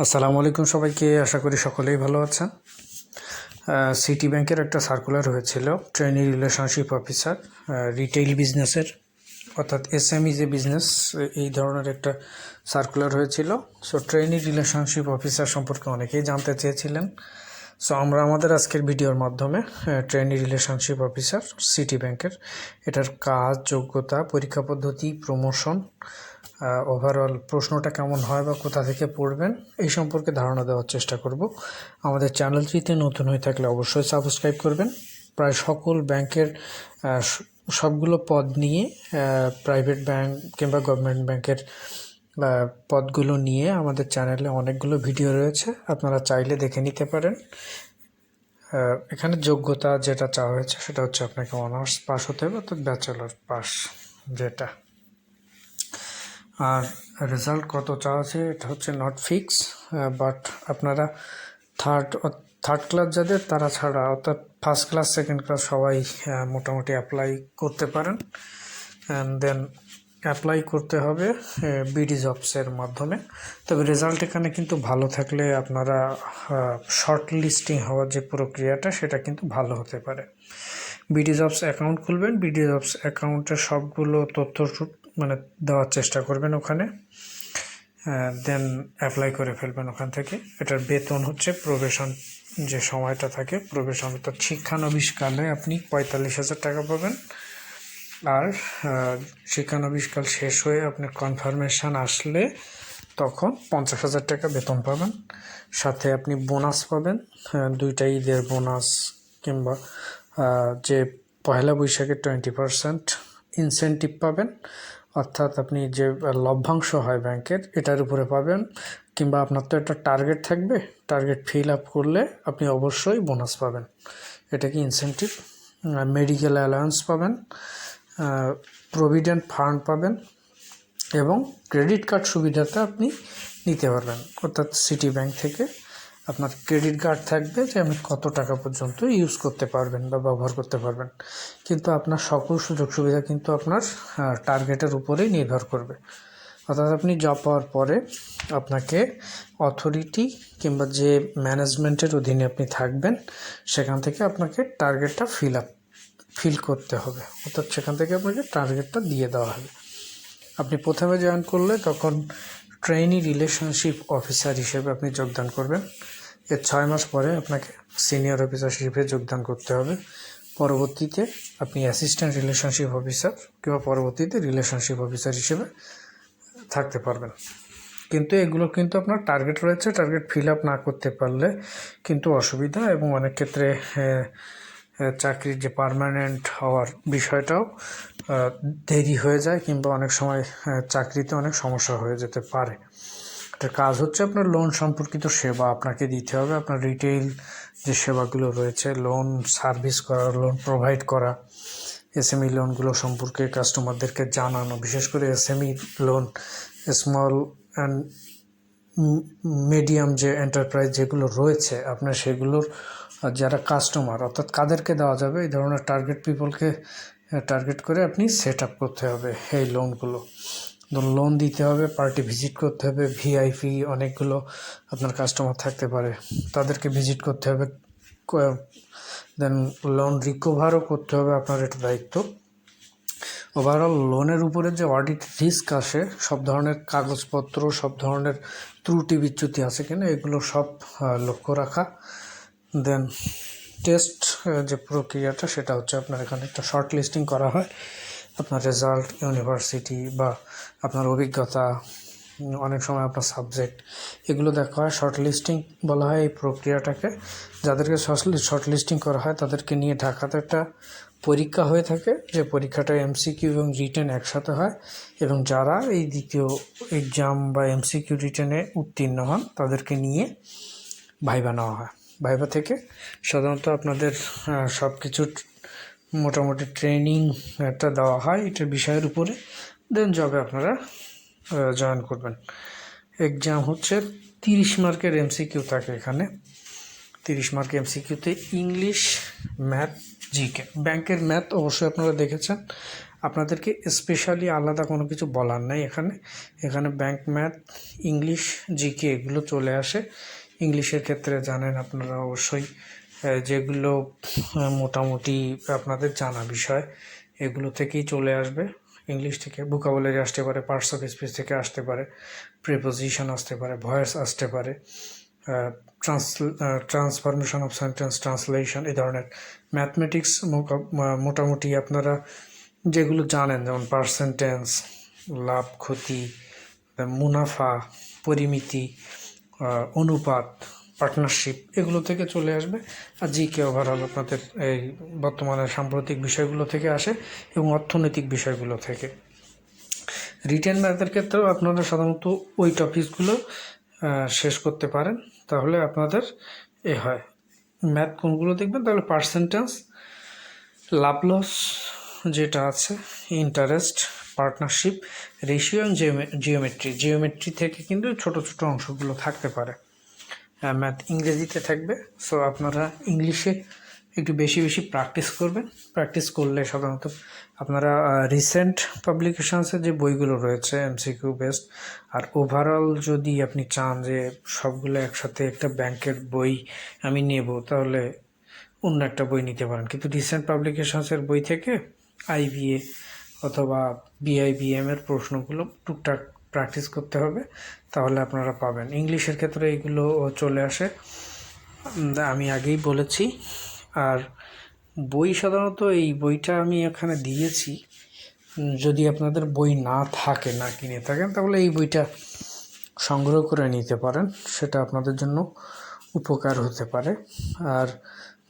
আসসালামু আলাইকুম সবাইকে, আশা করি সকলেই ভালো আছেন। সিটি ব্যাংকের একটা সার্কুলার হয়েছিল ট্রেনি রিলেশনশিপ অফিসার রিটেইল বিজনেসের অর্থাৎ এস এসএমই যে বিজনেস এই ধরনের একটা সার্কুলার হয়েছিল। সো ট্রেনি রিলেশনশিপ অফিসার সম্পর্কে অনেকেই জানতে চেয়েছিলেন। সো আমরা আমাদের আজকের ভিডিওর মাধ্যমে ট্রেনি রিলেশনশিপ অফিসার সিটি ব্যাংকের এটার কাজ, যোগ্যতা, পরীক্ষা পদ্ধতি প্রমোশন ওভারঅল প্রশ্নটা কেমন হয় বা কোথা থেকে পড়বেন, এই সম্পর্কে ধারণা দেওয়ার চেষ্টা করব। আমাদের চ্যানেলটিতে নতুন হয়ে থাকলে অবশ্যই সাবস্ক্রাইব করবেন। প্রায় সকল ব্যাংকের সবগুলো পদ নিয়ে প্রাইভেট ব্যাংক কিংবা গভর্নমেন্ট ব্যাংকের পদগুলো নিয়ে আমাদের চ্যানেলে অনেকগুলো ভিডিও রয়েছে, আপনারা চাইলে দেখে নিতে পারেন। এখানে যোগ্যতা যেটা চাওয়া হয়েছে সেটা হচ্ছে আপনাকে অনার্স পাস হতে হবে, অর্থাৎ ব্যাচেলর পাস যেটা। আর রেজাল্ট কত চাওয়া আছে এটা হচ্ছে নট ফিক্স বাট আপনারা থার্ড থার্ড ক্লাস যাদের তারা ছাড়া, অর্থাৎ ফার্স্ট ক্লাস সেকেন্ড ক্লাস সবাই মোটামুটি অ্যাপ্লাই করতে পারেন। অ্যান্ড দেন অ্যাপ্লাই করতে হবে বিডি জবসের মাধ্যমে। তবে রেজাল্ট এখানে কিন্তু ভালো থাকলে আপনারা শর্ট লিস্টিং হওয়ার যে প্রক্রিয়াটা, সেটা কিন্তু ভালো হতে পারে। বিডি জবস অ্যাকাউন্ট খুলবেন বিডি জবস অ্যাকাউন্টে সবগুলো তথ্য মানে দেওয়ার চেষ্টা করবেন ওখানে। দেন অ্যাপ্লাই করে ফেলবেন ওখান থেকে। এটার বেতন হচ্ছে প্রবেশন যে সময়টা থাকে প্রবেশন অর্থাৎ শিক্ষানবিশকালে আপনি পঁয়তাল্লিশ হাজার টাকা পাবেন। আর আহ, শিক্ষানবিশকাল শেষ হয়ে আপনার কনফার্মেশন আসলে তখন পঞ্চাশ হাজার টাকা বেতন পাবেন। সাথে আপনি বোনাস পাবেন দুইটা ঈদের বোনাস কিংবা যে পয়লা বৈশাখের টোয়েন্টি পারসেন্ট ইনসেন্টিভ পাবেন। অর্থাৎ আপনি যে লভ্যাংশ হয় ব্যাংকের এটার উপরে পাবেন। কিংবা আপনার তো একটা টার্গেট থাকবে টার্গেট ফিল আপ করলে আপনি অবশ্যই বোনাস পাবেন। এটা কি ইনসেন্টিভ মেডিকেল অ্যালায়েন্স পাবেন। প্রভিডেন্ট ফান্ড পাবেন এবং ক্রেডিট কার্ড সুবিধাটা আপনি নিতে পারবেন। অর্থাৎ সিটি ব্যাংক থেকে আপনার ক্রেডিট কার্ড থাকবে যে আপনি কত টাকা পর্যন্ত ইউজ করতে পারবেন বা ব্যবহার করতে পারবেন। কিন্তু আপনার সকল সুযোগ সুবিধা কিন্তু আপনার টার্গেটের উপরেই নির্ভর করবে। অর্থাৎ আপনি জব পাওয়ার পরে আপনাকে অথরিটি কিংবা যে ম্যানেজমেন্টের অধীনে আপনি থাকবেন, সেখান থেকে আপনাকে টার্গেটটা ফিল আপ ফিল করতে হবে। অর্থাৎ সেখান থেকে আপনাকে টার্গেটটা দিয়ে দেওয়া হবে। আপনি প্রথমে জয়েন করলে তখন ট্রেনি রিলেশনশিপ অফিসার হিসেবে আপনি যোগদান করবেন। এর ছয় মাস পরে আপনাকে সিনিয়র অফিসার হিসেবে যোগদান করতে হবে। পরবর্তীতে আপনি অ্যাসিস্ট্যান্ট রিলেশনশিপ অফিসার কিংবা পরবর্তীতে রিলেশনশিপ অফিসার হিসেবে থাকতে পারবেন। কিন্তু এগুলো কিন্তু আপনার টার্গেট রয়েছে। টার্গেট ফিল আপ না করতে পারলে কিন্তু অসুবিধা এবং অনেক ক্ষেত্রে আহ, চাকরির যে পার্মানেন্ট হওয়ার বিষয়টাও দেরি হয়ে যায় কিংবা অনেক সময় চাকরিতে অনেক সমস্যা হয়ে যেতে পারে। এটা কাজ হচ্ছে আপনার লোন সম্পর্কিত সেবা আপনাকে দিতে হবে। আপনার রিটেইল যে সেবাগুলো রয়েছে লোন সার্ভিস করা লোন প্রোভাইড করা এসএমই লোনগুলো সম্পর্কে কাস্টমারদেরকে জানানো, বিশেষ করে SME loan small and medium যে এন্টারপ্রাইজ যেগুলো রয়েছে, আপনার সেগুলোর যারা কাস্টমার অর্থাৎ কাদেরকে দেওয়া যাবে, এই ধরনের টার্গেট পিপলকে টার্গেট করে আপনি সেট আপ করতে হবে এই লোনগুলো ধরুন লোন দিতে হবে পার্টি ভিজিট করতে হবে ভিআইপি অনেকগুলো আপনার কাস্টমার থাকতে পারে। তাদেরকে ভিজিট করতে হবে দেন লোন রিকভারও করতে হবে, আপনার এটা দায়িত্ব। ওভারঅল লোনের উপরে যে অডিট রিস্ক আসে, সব ধরনের কাগজপত্র, সব ধরনের ত্রুটি বিচ্যুতি আছে কিনা, এগুলো সব লক্ষ্য রাখা। দেন টেস্ট যে প্রক্রিয়াটা, সেটা হচ্ছে আপনার এখানে একটা শর্ট লিস্টিং করা হয়। আপনার রেজাল্ট ইউনিভার্সিটি বা আপনার অভিজ্ঞতা, অনেক সময় আপনার সাবজেক্ট এগুলো দেখা হয়। শর্ট লিস্টিং বলা হয় এই প্রক্রিয়াটাকে। যাদেরকে শর্ট লিস্টিং করা হয়, তাদেরকে নিয়ে ঢাকাতে একটা পরীক্ষা হয়ে থাকে, যে পরীক্ষাটা এমসিকিউ এবং রিটেন একসাথে হয় এবং যারা এই দ্বিতীয় এক্সাম বা এমসিকিউ রিটেনে উত্তীর্ণ হন, তাদেরকে নিয়ে ভাইবা নেওয়া হয়। ভাইবা থেকে সাধারণত আপনাদের সব কিছু মোটামুটি ট্রেনিং একটা দেওয়া হয় এটা বিষয়ের উপরে। দেন জবে আপনারা জয়েন করবেন। এক্সাম হচ্ছে তিরিশ মার্কের এমসিকিউ থাকে এখানে। তিরিশ মার্ক এমসিকিউতে ইংলিশ, ম্যাথ, জিকে। ব্যাংকের ম্যাথ অবশ্যই আপনারা দেখেছেন। আপনাদেরকে স্পেশালি আলাদা কোনো কিছু বলার নাই এখানে। এখানে ব্যাংক ম্যাথ, ইংলিশ, জিকে এগুলো চলে আসে। ইংলিশের ক্ষেত্রে জানেন আপনারা অবশ্যই যেগুলো মোটামুটি আপনাদের জানা বিষয়, এগুলো থেকেই চলে আসবে। ইংলিশ থেকে ভোকাবুলারি আসতে পারে, পার্টস অফ স্পিচ থেকে আসতে পারে, প্রিপোজিশন আসতে পারে, ভয়েস আসতে পারে trans transformation of sentence translation এই ধরনের ম্যাথমেটিক্স মোটামুটি আপনারা যেগুলো জানেন, যেমন পার্সেন্টেন্স লাভ ক্ষতি মুনাফা, পরিমিতি অনুপাত পার্টনারশিপ এগুলো থেকে চলে আসবে। আর জিকে ওভারঅল আপনাদের এই বর্তমানে সাম্প্রতিক বিষয়গুলো থেকে আসে এবং অর্থনৈতিক বিষয়গুলো থেকে। রিটেন ম্যাথের ক্ষেত্রেও আপনারা সাধারণত ওই টপিকসগুলো শেষ করতে পারেন, তাহলে আপনাদের এ হয়। ম্যাথ কোনগুলো দেখবেন? তাহলে পার্সেন্টেন্স লাভ লস যেটা আছে interest partnership ratio geometry geometry থেকে কিন্তু ছোট ছোট অংশগুলো থাকতে পারে। ম্যাথ ইংরেজিতে থাকবে সো আপনারা ইংলিশে একটু বেশি বেশি প্র্যাকটিস করবেন। প্র্যাকটিস করলে সাধারণত আপনারা রিসেন্ট পাবলিকেশনসের যে বইগুলো রয়েছে এমসিকিউ বেস্ট আর ওভারঅল যদি আপনি চান যে সবগুলো একসাথে একটা ব্যাংকের বই আমি নেব, তাহলে অন্য একটা বই নিতে পারেন। কিন্তু রিসেন্ট পাবলিকেশনসের বই থেকে আইবিএ অথবা বিআইবিএম এর প্রশ্নগুলো টুকটাক প্র্যাকটিস করতে হবে, তাহলে আপনারা পাবেন। ইংলিশের ক্ষেত্রে এগুলো চলে আসে। আমি আগেই বলেছি। আর বই সাধারণত এই বইটা আমি এখানে দিয়েছি। যদি আপনাদের বই না থাকে, না কিনে থাকেন, তাহলে এই বইটা সংগ্রহ করে নিতে পারেন। সেটা আপনাদের জন্য উপকার হতে পারে। আর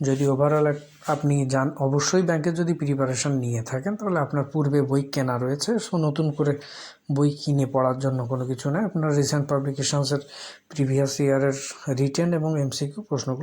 যদি ওভারঅল আপনি যান, অবশ্যই ব্যাংকে যদি প্রিপারেশন নিয়ে থাকেন, তাহলে আপনার পূর্বে বই কেনা রয়েছে। সো, নতুন করে বই কিনে পড়ার জন্য কোনো কিছু নয় আপনার রিসেন্ট পাবলিকেশনসের প্রিভিয়াস ইয়ারের রিটেন এবং এমসিকিউ প্রশ্নগুলো